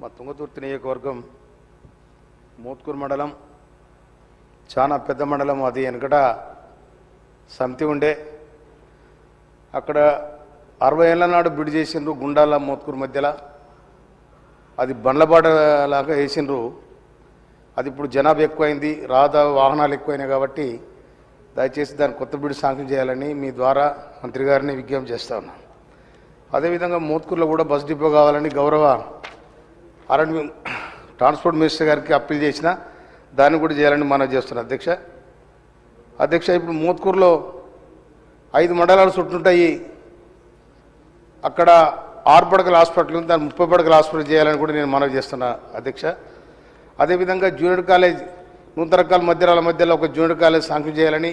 మా తుంగతుర్తి నియోజకవర్గం మోత్కూరు మండలం చాలా పెద్ద మండలం అది వెనకట సమితి ఉండే. అక్కడ అరవై ఏళ్ళ నాడు బిడి చేసిండ్రు గుండాల మోత్కూరు మధ్యలో. అది బండ్లబాటలాగా వేసిండ్రు. అది ఇప్పుడు జనాభా ఎక్కువైంది రాధ వాహనాలు ఎక్కువైనాయి కాబట్టి దయచేసి దాన్ని కొత్త బిడ్డు శాంక్షన్ చేయాలని మీ ద్వారా మంత్రి గారిని విజ్ఞప్తి చేస్తా ఉన్నాను. అదేవిధంగా మోత్కూరులో కూడా బస్ డిపో కావాలని గౌరవ అరణ్య ట్రాన్స్పోర్ట్ మినిస్టర్ గారికి అప్పీల్ చేసిన దాన్ని కూడా చేయాలని మనం చేస్తున్నాం. అధ్యక్ష అధ్యక్ష ఇప్పుడు మోత్కూరులో ఐదు మండలాలు చుట్టుంటాయి. అక్కడ ఆరు పడకల హాస్పిటల్ ఉంది దాన్ని ముప్పై పడకల హాస్పిటల్ చేయాలని కూడా నేను మనవి చేస్తున్నా అధ్యక్ష. అదేవిధంగా జూనియర్ కాలేజ్ నూతనకాల మధ్యరాల మధ్యలో ఒక జూనియర్ కాలేజ్ శాంక్షన్ చేయాలని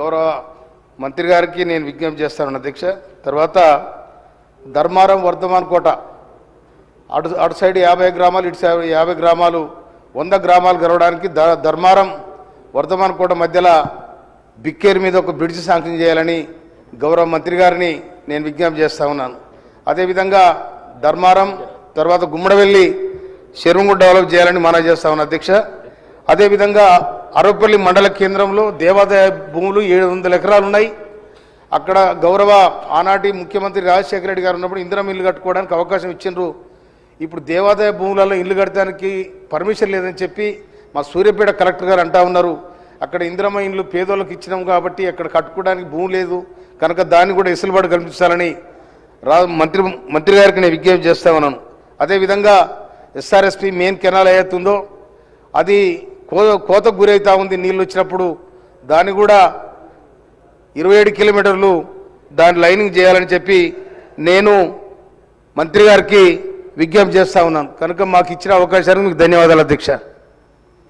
గౌరవ మంత్రి గారికి నేను విజ్ఞప్తి చేస్తాను అధ్యక్ష. తర్వాత ధర్మారం వర్ధమాన్ కోట అటు అటు సైడ్ యాభై గ్రామాలు ఇటు సైడ్ యాభై గ్రామాలు వంద గ్రామాలు గెలవడానికి ధ ధర్మారం వర్ధమాన్ కోట మధ్యలో బిక్కేరు మీద ఒక బ్రిడ్జ్ శాంక్షన్ చేయాలని గౌరవ మంత్రి గారిని నేను విజ్ఞప్తి చేస్తా ఉన్నాను. అదేవిధంగా ధర్మారం తర్వాత గుమ్మడవెల్లి చెరువుగు డెవలప్ చేయాలని మనం చేస్తా ఉన్నాను అధ్యక్ష. అదేవిధంగా అరవపల్లి మండల కేంద్రంలో దేవాదాయ భూములు ఏడు వందల ఎకరాలు ఉన్నాయి. అక్కడ గౌరవ ఆనాటి ముఖ్యమంత్రి రాజశేఖర రెడ్డి గారు ఉన్నప్పుడు ఇందిరం ఇల్లు కట్టుకోవడానికి అవకాశం ఇచ్చిండ్రు ఇప్పుడు దేవాదాయ భూములలో ఇల్లు కట్టడానికి పర్మిషన్ లేదని చెప్పి మా సూర్యాపేట కలెక్టర్ గారు అంటా ఉన్నారు. అక్కడ ఇందిరమ్మ ఇండ్లు పేదోళ్ళకి ఇచ్చినాం కాబట్టి అక్కడ కట్టుకోవడానికి భూమి లేదు. కనుక దాన్ని కూడా ఎసులుబాటు కల్పించాలని రా మంత్రి మంత్రి గారికి నేను విజ్ఞప్తి చేస్తా ఉన్నాను. అదేవిధంగా ఎస్ఆర్ఎస్పి మెయిన్ కెనాల్ ఏదైతుందో అది కో కోతకు గురవుతూ ఉంది నీళ్ళు వచ్చినప్పుడు. దాన్ని కూడా ఇరవై ఏడు కిలోమీటర్లు దాని లైనింగ్ చేయాలని చెప్పి నేను మంత్రి గారికి విజ్ఞప్తి చేస్తా ఉన్నాను. కనుక మాకు ఇచ్చిన అవకాశానికి మీకు ధన్యవాదాలు అధ్యక్ష.